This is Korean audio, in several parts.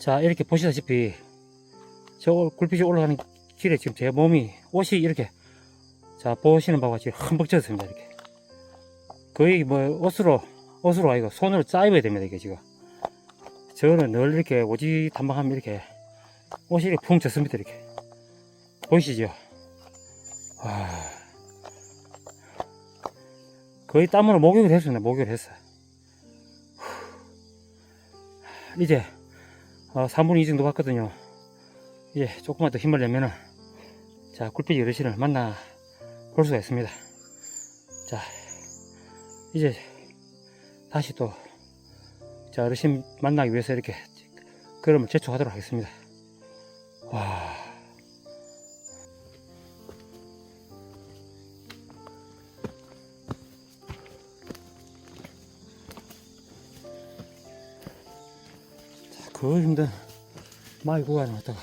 자, 이렇게 보시다시피 저 굴빛이 올라가는 길에 지금 제 몸이 옷이 이렇게 자, 보시는 바와 같이 흠뻑 젖었습니다. 이렇게. 거의 뭐 옷으로 옷으로 아니고 손으로 짜입어야 됩니다. 이게 지금. 저는 늘 이렇게 오지 탐방하면 이렇게 옷이 이렇게 풍 젖습니다. 이렇게. 보이시죠? 와. 거의 땀으로 목욕을 했습니다. 목욕을 했어요. 후. 이제 어, 3분의 2 정도 갔거든요. 이제 조금만 더 힘을 내면은 자 굴빛 어르신을 만나 볼 수가 있습니다. 자 이제 다시 또 자 어르신 만나기 위해서 이렇게 걸음을 재촉하도록 하겠습니다. 와. 자, 거의 힘든 마을 구간을 왔다가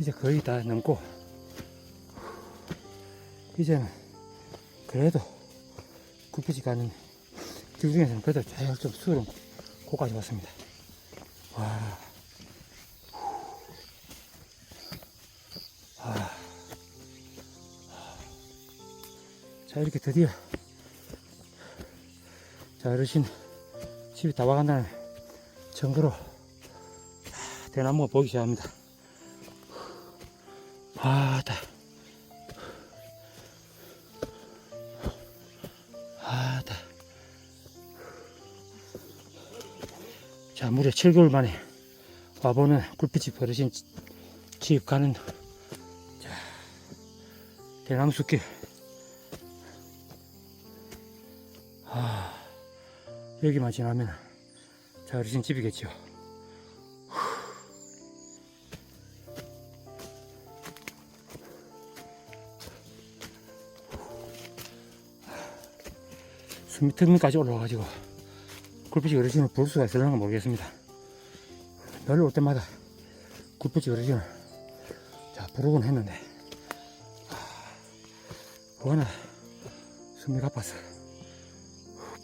이제 거의 다 넘고 이제는 그래도 굴빛이 가는 길 중에서는 그래도 제일 좀 수월한 곳까지 왔습니다. 와. 와. 자, 이렇게 드디어 자, 어르신 집이 다 와간다는 정도로 대나무가 보기 시작합니다. 아다. 아다. 자, 무려 7개월 만에 와보는 굴빛이 지- 집 가는 자, 대나무 숲길. 아, 여기만 지나면 자, 어르신 집이겠죠. 수미등까지 올라와가지고 굴빛이 어르신을 볼 수가 있을려나 모르겠습니다. 늘올 때마다 굴빛이 어르신을 자 부르곤 했는데 아, 워낙 숨이 가빠서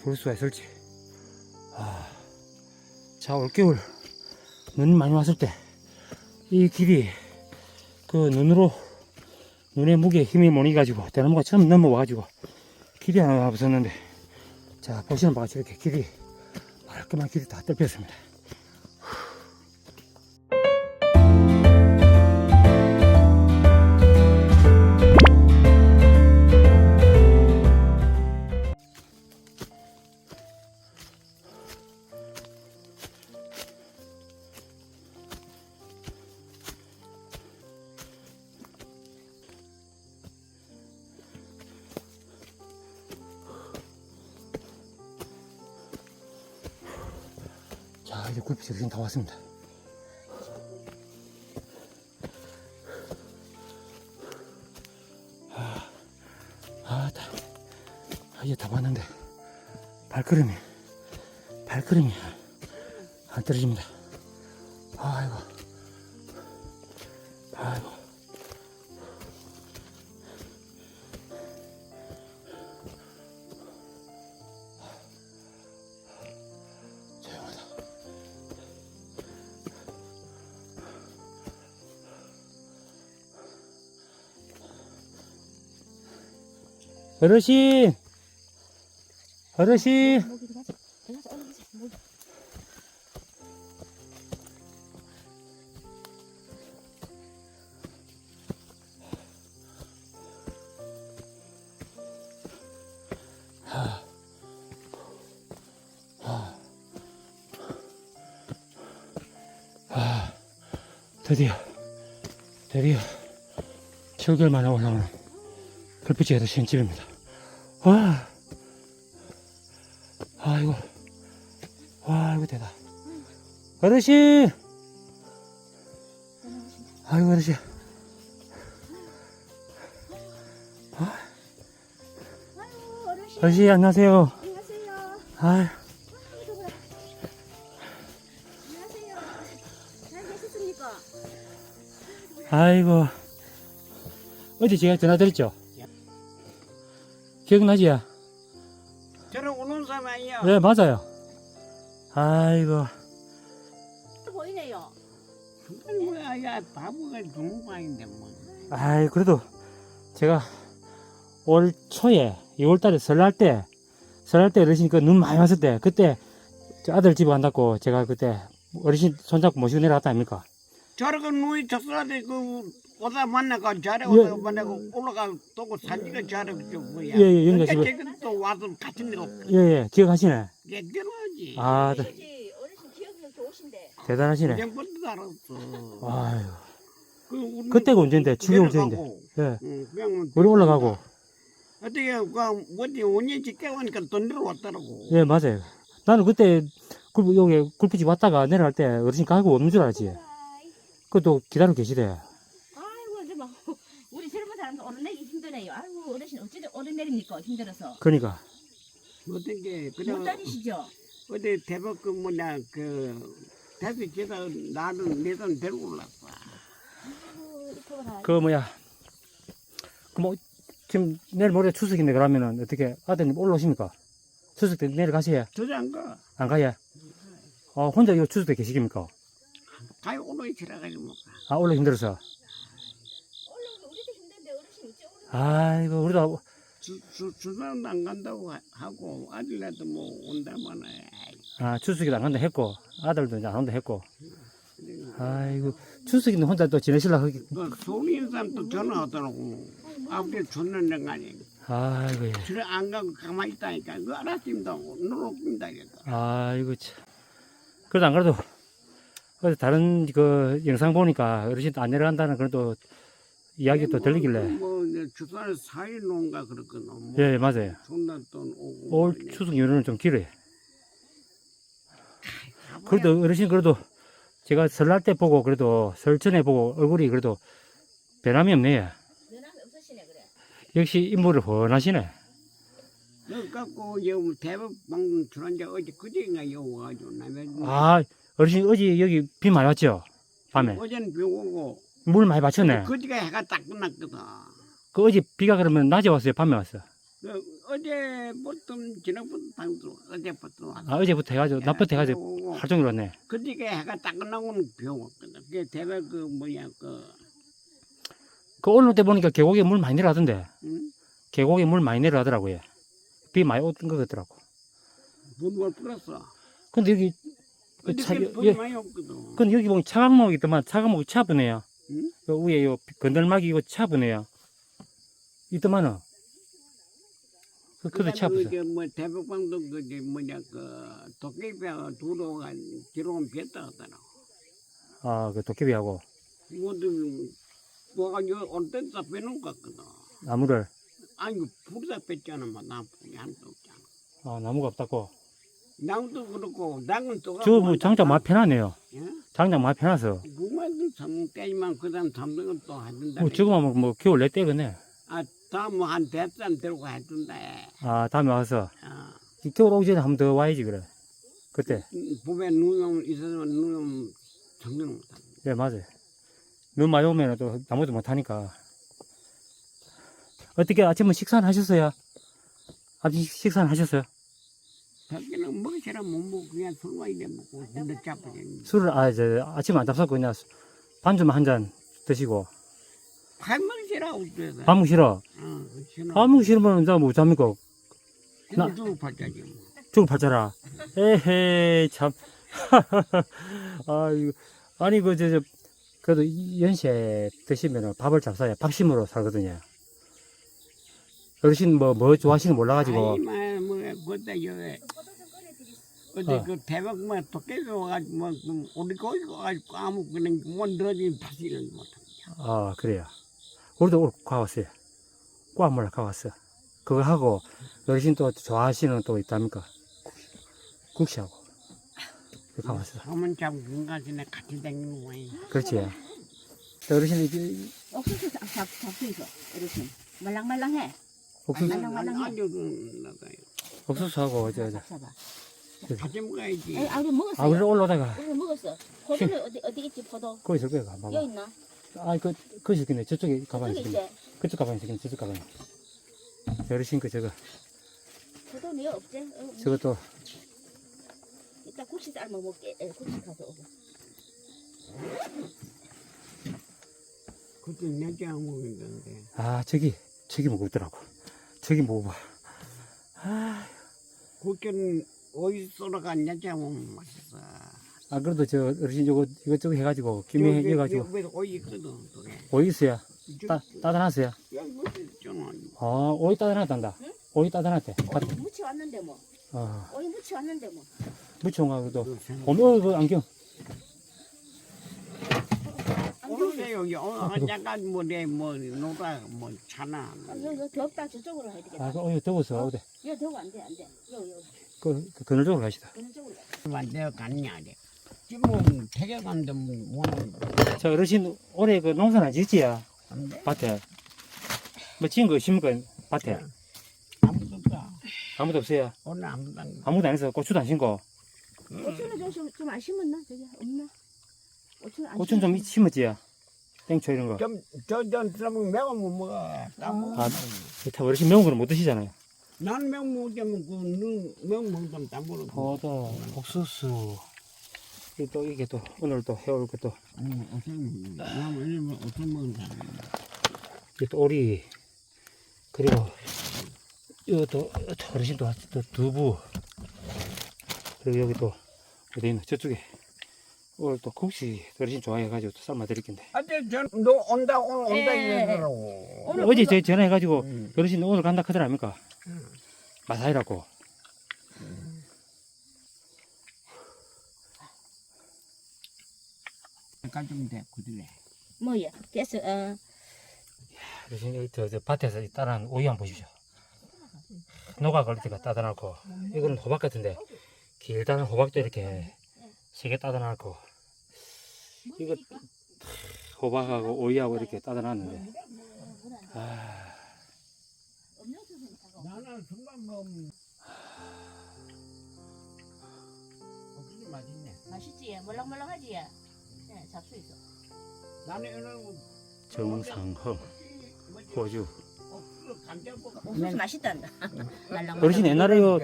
볼 수가 있을지 아, 자 올겨울 눈이 많이 왔을 때 이 길이 그 눈으로 눈의 무게에 힘이 못 이가지고 대나무가 처음 넘어와가지고 길이 하나 없었는데 자 보시는 같이 이렇게 길이 말끔한 길이 다 뚫렸습니다 자 이제 굴빛이 여기 다 왔습니다. 아, 아, 다, 아, 이제 다 왔는데 발걸음이 발걸음이 안 떨어집니다. 아이고 아이고 어르신! 어르신! 드디어, 드디어 7개월 만에 올라오는 불빛이 어르신 집입니다. 와, 아이고, 와, 이거 대다. 어르신! 아이고, 어르신. 아유, 어르신. 어르신, 안녕하세요. 안녕하세요. 아유, 안녕하세요. 잘 계셨습니까? 아이고. 어제 제가 전화 드렸죠? 기억나지요? 저는 우는 사람이에요. 네, 맞아요. 아이고. 보이네요. 그건 뭐야, 야, 바보가 좋은 방인데 뭐. 아이, 그래도 제가 올 초에, 2월 달에 설날 때, 설날 때 어르신 그 눈 많이 왔을 때, 그때 저 아들 집에 간다고 제가 그때 어르신 손잡고 모시고 내려갔다 아닙니까? 저렇게 누이 적설한테 그 오다 만나고 자래 예. 만나고 올라가 또 사지가 자래 저 뭐야. 예, 예, 영자 그러니까 집에. 지금 또 와서 같은 데가 예, 예, 기억하시네. 게 들어가지. 아, 네, 그지 어르신 기억력 좋으신데. 대단하시네. 그냥부터 알았어. 아유, 그 우리 그때가 언젠데? 7개월 내려가고, 전인데. 예. 응, 그냥 뭐 우리 올라가고. 어떻게 그 어디 5년 지게 오니까 돈 들어왔더라고. 예, 맞아요. 나는 그때 굴, 여기 굴빛이 왔다가 내려갈 때 어르신 가고 없는 줄 알았지. 아이, 그것도 기다리고 계시대. 아이고 이제 막 우리 젊은 사람도 오르내기 힘드네요. 아이고 어르신 어찌든 오르내립니까 힘들어서. 그러니까. 어떤 게못 그냥 다니시죠? 어디 대박 그 뭐냐 그 대수 제가 나는 내돈 데리고 올랐어. 그 뭐야. 그 뭐, 지금 내일 모레 추석인데 그러면은 어떻게 아드님 올라오십니까? 추석 때 내려가세요? 저장 거안 가요? 어, 혼자 이 추석 때 계시깁니까? 가요 오늘 지나가지 뭐. 아, 올라 힘들어서. 올라오기 우리도 힘든데 어르신 어찌 오르 아이고, 우리도, 주, 주, 주사는 안 간다고 하- 하고 아들라도 뭐 온다마나 아, 추석에도 안 간다 했고, 아들도 이제 안 온다 했고. 아이고, 추석인데 혼자 또 지내실라 하기. 그 있는 사람 또 전화 하더라고 아버지 죽는 데 가니 아이고, 예. 집에 안 가고 가만히 있다니까 그 알았습니다 놀랍습니다 이랬다 아이고, 참. 그래도 안 그래도, 어디 다른 그 영상 보니까 어르신도 안 내려간다는 그런 또 이야기 또 들리길래. 뭐 이제 주사를 사일 놓은가 그렇거든 뭐 예, 맞아요. 존나 돈 오고 올 뭐 추석 연휴는 좀 길어요. 그래도 어르신 그래도 제가 설날 때 보고 그래도 설 전에 보고 얼굴이 그래도 변함이 없네요. 연함이 없으시네 그래. 역시 인물을 훤하시네. 너 갖고 여 대법 방금 들어온지 어제 그제인가 여 와가지고 나면 아, 어르신 어제 여기 비 많이 왔죠? 밤에. 어제는 비 오고 물 많이 받쳤네. 그제가 해가 딱 끝났거든 그 어제 비가 그러면 낮에 왔어요? 밤에 왔어요? 그 어제부터 지난부터 어제부터 왔어 아, 어제부터 해가지고, 낮부터 해가지고 오고 하루 종일 왔네. 그제가 해가 딱 끝나고는 비 오거든 그 대법 그 뭐야 그그 오늘 때 보니까 계곡에 물 많이 내려가던데. 응? 계곡에 물 많이 내려가더라고요. 비 많이 오던 것 같더라고. 물을 뿌렸어 근데 여기, 그 차, 여, 근데 여기 보면 차강목이 있더만 차강목이 차분해요. 응? 요 위에 요 건들막이 이거 차분해요. 있더만은. 그, 그도 차분해. 그 뭐 대법방도 그저 뭐냐 그 도깨비가 두로가 뒤로 뺐다 하더라 아, 그 도깨비하고 모두 뭐가지고 온데다 빼놓은 것 같거든 나무를, 아니 그 불다 뺐잖아 뭐 나무이 한도 없잖아 아, 나무가 없다고. 나무도 그렇고 당은 또 저뭐 장작 많이 펴놨네요. 예? 장작 많이 펴놔서. 그만도 삼 때지만 그다음 삼등은 또 해준다 뭐 지금 하면 뭐 겨울 내 때겠네. 아 다음 뭐한 대산 들고 해준다 아, 다음에 와서. 아, 겨울 오기 전에 한 번 더 와야지, 그래. 그때. 봄에 눈 있으면 눈 정리를 못한다 예, 맞아요. 눈 많이 오면 또 아무것도 못하니까. 어떻게 아침은 식사는 하셨어요? 아침 식사는 하셨어요? 자기는 먹으시라 못 먹고 그냥 술만 이래 먹고 근데 잡아지 술을, 아, 저, 아침 안 잡수고 그냥 반주만 한 잔 드시고. 밥 먹으시라 우주에서 밥 먹기 싫어. 어, 싫어. 밥 먹기 싫으면 이제 뭐 잡니까? 누구 받자지 뭐. 죽을 팔자라. 에헤이, 참. 아, 이거. 아니, 그, 저, 저, 그래도 이 연시에 드시면은 밥을 잡숴야 밥심으로 살거든요. 어르신 뭐, 뭐 좋아하시는 몰라가지고. 아이 마 뭐야 그때 여기 꺼내드리시. 어제 어. 그 대박 뭐 도깨비 와가지고 뭐 그 우리 거기 가가지고 아무 그냥 못 늘어지면 다시를 못합니다. 아, 그래요. 우리도 오늘 가왔어요. 꽉 몰라 가왔어. 그거 하고, 어르신 또 좋아하시는 또 있답니까? 국시하고. 가왔어. 소문 잡고 군가시네 같이 다니는 거야. 그렇지. 어르신 이게 옥수수 잡, 잡, 잡수 있어 어르신. 말랑말랑해. 옥수수, 말랑- 말랑해. 아주 그 나가요. 옥수수 하고, 저, 저. 잡숴봐. 같이 먹어야지. 에이, 아 우리 먹었어요. 아, 우리 올라오다가, 우리 먹었어. 포도는 어디 어디 있지 포도? 거기 있을 거야, 봐봐. 여기 있나? 아, 그, 그것이 있겠네. 저쪽에 가방이 저기 있겠네. 있지. 그쪽 가방이 있겠네. 저쪽 가방이. 저 어르신 그, 저거, 포도는 여기 없지? 어, 저것도, 이따 국시 삶아 먹게. 에, 국시 가서 오고. 그때 안 먹는데. 아 저기 저기 무겁더라고 저기 무거워 아, 그때는 어디 쏘러가 내게 안 먹으면 맛있어. 아 그래도 저 어르신 요거 이것저것 해가지고 김에 해가지고. 왜 그게. 오이 있어요 따, 따뜻하세요? 있잖아. 아 오이 따뜻하단다. 오이 따뜻하대 무치 왔는데 뭐. 어. 오이 무치 왔는데 뭐. 무청아 그래도. 그 오늘 그 안경 오늘 여기 아, 오늘 약간 뭐내뭐 노다 뭐 차나. 아, 여, 여 덥다 저쪽으로 해야 되겠다. 아그 오이 더워서 어디 여 더워 안돼 안돼. 여 여. 그, 그 그늘 쪽으로 가시다 어느 쪽으로? 내가 갔냐 돼. 지금 태계 간데 뭐자 어르신 올해 그 농사는 짓지야 안 돼. 밭에 뭐 지은 거 심은 거 밭에 아무도 없다. 아무도 없어요 오늘 아무도 안. 아무도 안 해서 고추도 안 심고 고추는 좀좀안 심었나 저기 없나? 고추는 안 고추는 좀 심었지야 땡초 이런 거 좀 저저 사람은 매워 못 먹어. 까먹어. 아. 참 어르신 매운 거는 못 드시잖아요 난 매운 먹으면 그는 매운 먹으면 안 먹어. 포도 옥수수 이게 또 이게 또 오늘 또 해올 것도 응, 어떤 난 왜냐면 어떤 먹는다. 이게 또 오리 그리고 이것도 어르신 또, 또 두부 그리고 여기 또 어디 있나 저쪽에 오늘 또 국시 어르신 좋아해가지고 또 삶아 드릴 건데 아저 저너 온다 오늘 온다 예. 이러더라고. 오늘 어제 저 전화해가지고 응. 어르신 오늘 간다 하더랍니까 응. 마사이라고 가좀 돼, 그들래. 뭐야? 됐어. 어. 어르신 여기 저, 저 밭에서 이 따란 오이 한번 보십시오 녹아 걸릴 때가 따다놓고 이거는 호박 같은데 길다는 호박도 이렇게 세개 따다놓고 이거 호박하고 오이하고 이렇게 따다 놨는데 아 나는 순간 뭐 없으니 맛있네. 맛있지? 멀렁멀렁하지? 네, 잡수 있어. 나는 이런 정상흥 호주. 옥수수 맛있단다. 어르신 옛날에 요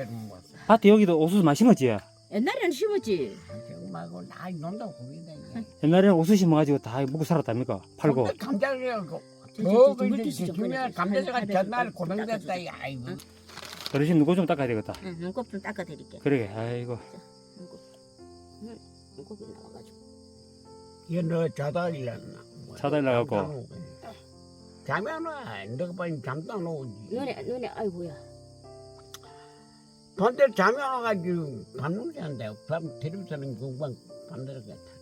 밭에 여기도 옥수수 많이 심었지 옛날에는 심었지. 말고 나 논다 고민다. 옛날에는 옥수수 심어가지고 다 먹고 살았답니까 팔고 감자를 그 저, 어, 이제 좀 중요한. 감자가 전날. 어르신 닦아야 되겠다 응, 눈곱 좀 닦아드릴게. 그러게 아이고 눈곱. 응, 눈곱이 나와가지고. 얘너 자다 일났나? 자다 일어나갖고. 잠이 안 와. 너가 빨리 잠도 안 오지. 눈에, 눈에, 아이고야. 반대로 잠이 안 와가지고 반놀이 한다. 밤 텔레비전은 금방 반대로 갔다.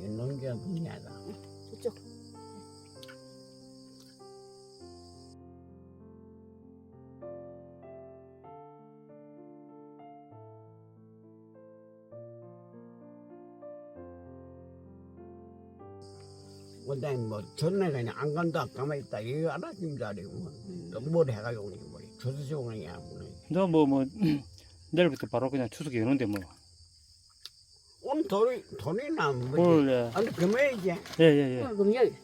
이 농기가 분야다. 저쪽. 원장이 뭐 전에 그냥 안 간다 가만히 있다 이거 잘해요 뭐. 뭘 해가지고 오니 뭐 조수시공이야 뭐. 너뭐뭐 내일부터 바로 그냥 추석에 오는데 뭐 오늘 돈이 돈이 나면 오늘 뭐지 예. 아니 금요일이지 예 예 예 오늘 금요일.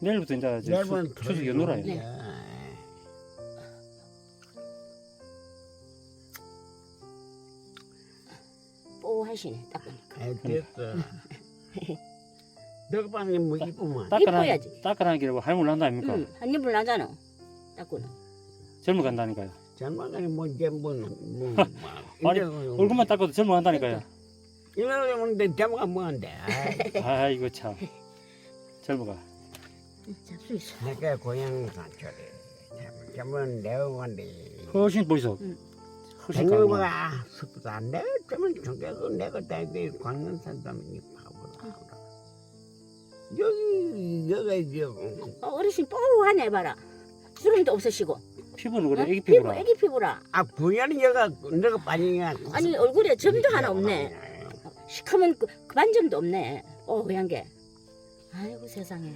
내일부터 이제 저 내일은 추, 추석에 놀아요 네. 뽀하시네, 딱 보니까. 아 됐어 너가 방에 뭐 이쁘면 닦아나 이뻐야지. 닦아나 길고 할머니 한다 아닙니까 응, 한 입을 나잖아. 닦고는. 젊어 간다니까요 전망가니 뭐 이제 뭐뭐 아니, 얼굴만 닦아도 젊어 간다니까요 이거 오는데 대마가 뭐한데 아이고 참 젊어가 응, 잡수 있어. 내가 고향 산초래 대만 내가 간데 훨씬 보이소 응. 훨씬 가고 생각보다 습다 내가 좀 저게도 내가 다이대 광는 산다면 바보라 여기 여기 이제 어, 어르신 뽀하네, 봐라. 주름도 없으시고. 피부는 그래 어? 애기 피부, 피부라 애기 피부라. 아 부연이 여가 내가 빠지냐 아니, 얼굴에 점도 하나 없네. 시커먼 그, 그 반점도 없네. 어, 그냥 게. 아이고, 세상에.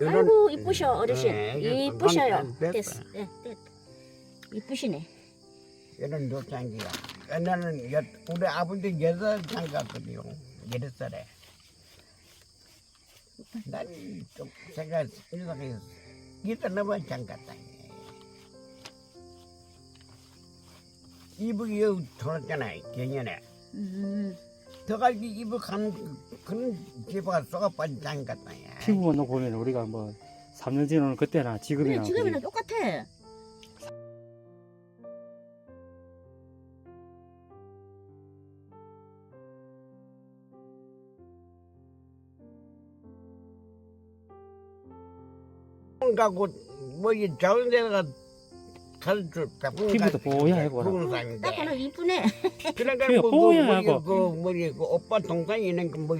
아이고, 이쁘셔, 어르신. 네, 이게 이쁘셔요. 건- 됐어. 됐어. 네, 됐다. 이쁘시네. 이런 노장기야 옛날에는 여, 우리 아버지 여덟 살 같거든요 여덟 살에 난좀 생각 이렇게 이따 너무 장갔다 이북이 여기 돌았잖아 경연에 음, 더가지 입을 가는 그- 그런 피부가 쏘가 빠진 장 같다. 야. 피부만 놓고 보면 우리가 뭐 3년 전에는 그때나 지금이나 그래 지금이랑 똑같아. 가고 뭐이 작은 데다가 피부도 뽀얗고 그런 사람인데. 딱 보면 이쁘네. 그러니까 피부 뭐, 그, 뽀얗고. 뭐지, 그 뭐지 그 오빠 동생이 있는 그뭐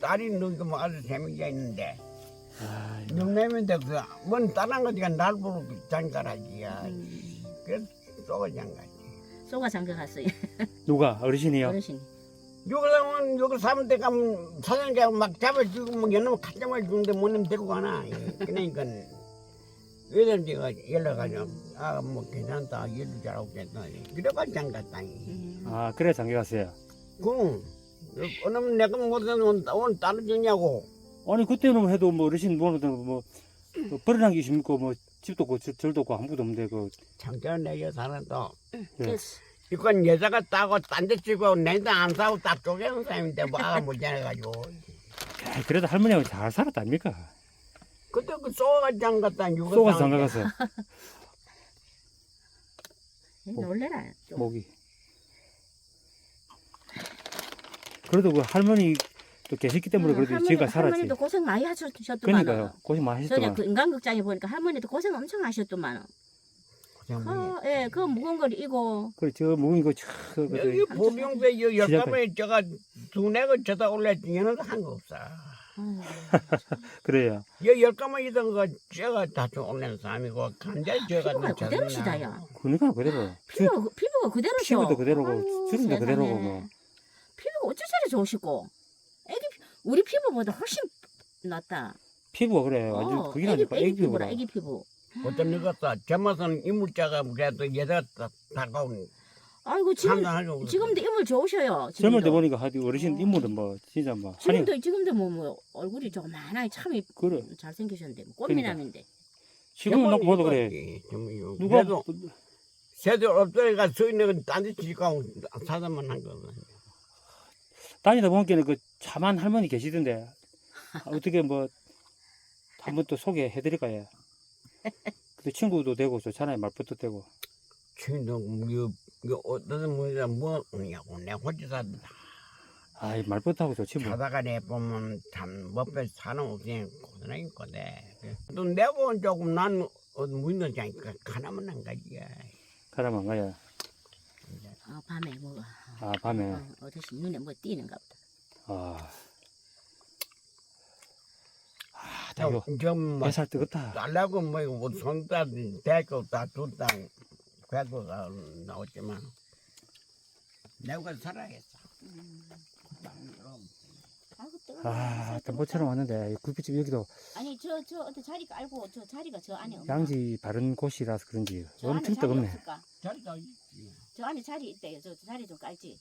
딸이 누구 뭐 아주 재미가 있는데 아, 육내면데 그뭔 다른 거지가 날 보고 장가라지야. 음, 그래서 쏘가 장가지. 쏘가 장가 갔어요. 누가 어르신이요? 어르신. 요거는 요거 사면 때 가면 사장님가 막 잡아주고 뭐 연놈 갖자마 주는데 뭐님 데리고 가나 그러니까 여자들가 연락하죠 아뭐 괜찮다 일도 잘하고 괜찮다 그래가 장갔다니 음. 아 그래 장기 갔어요. 그 어느 날 내가 못하는 오늘 따라주냐고 아니 그때는 해도 뭐 어르신 뭐는 뭐뭐 버려난 게 있습니까? 뭐 집도 없고 절- 절도 없고 아무것도 없는데 그 장자는 내 여 사는 또 됐어. 이건 여자가 따고 딴데 치고 내도 안 사고 딱 쪼개는 사람인데 뭐 아가 못 지내가지고 야, 그래도 할머니하고 잘 살았다 아닙니까? 그때 그 쏘가 장갔다 육아 쏘가 장가 갔어 놀래라. 좀. 목이. 그래도 그 할머니 또 계셨기 때문에 그래도 할머니, 지금까지 살았지. 할머니도 고생 많이 하셨더만. 그러니까요. 고생 많이 전에 하셨더만. 그 인간극장에 보니까 할머니도 고생 엄청 하셨더만. 아, 예, 그 무거운 걸 이고. 그래 저 묵은 거 참. 그, 여기 그, 보병배 여 시작할- 열감에 저가 두뇌가 저다 올랐지 얘는 한거 없어. 그래요. 여 열감에 있던 거 저가 다좀 올린 사람이고 간자 저가 피부가 그대로시다, 야. 그러니까 그대로. 주, 피부가, 피부가 그대로셔. 피부도 그대로고 아유, 주름도 그대로고 세상에. 뭐. 피부가 어째 저리 좋으시고. 애기, 피- 우리 피부보다 훨씬 낫다. 피부가 그래. 완전 어, 그게 애기, 아니까 애기 애기 피부라, 피부라. 애기 피부. 어떤 늙었다. 저마선 이물자가 그래도 여자 다가온 아이고, 지금, 지금도 인물 좋으셔요. 젊을 때 지금도. 보니까 하도 어르신 어. 인물은 뭐 진짜 뭐 한이 지금도, 지금도 뭐, 뭐, 얼굴이 조그만하게 참 이- 그래. 잘생기셨는데. 뭐 꽃미남인데. 지금 놓고 봐도 그래. 누가 누가 새들 없더니까 서 있는 딴데 지고 사다만 한 거거든. 다니다 보니까 그 참한 할머니 계시던데 어떻게 뭐 한번 또 소개해드릴까요? 그 친구도 되고 좋잖아요 말벗도 되고 친구 뭐이 거 어떤 분이가 뭐냐고. 내가 혼자 산다. 아이 말벗하고 좋지 뭐. 자다가 내 보면 참 먹고 사는 없이 고생한 건데 또 내고 조금 난 어디 문는 자니까. 하나만 한 가지야. 가라만 가야. 아, 밤에 뭐가. 아 밤에. 어, 어르신 눈에 뭐 띄는가 보다. 아, 아 대고 좀뭐 뱃살 뜨겁다. 달라고 뭐 손다 대고 다 둘다 괴도가 나왔지만 내가 살아야겠어. 아이고, 뜨거워. 아 땀보처럼 왔는데 굴빛집 여기도 아니 저 저 어디 자리 깔고 저 자리가 저 안에 없나? 양지 바른 곳이라서 그런지 저 안에 엄청 자리 뜨겁네 없을까? 자리가 있지. 저 안에 자리 있대요. 저 자리 좀 깔지.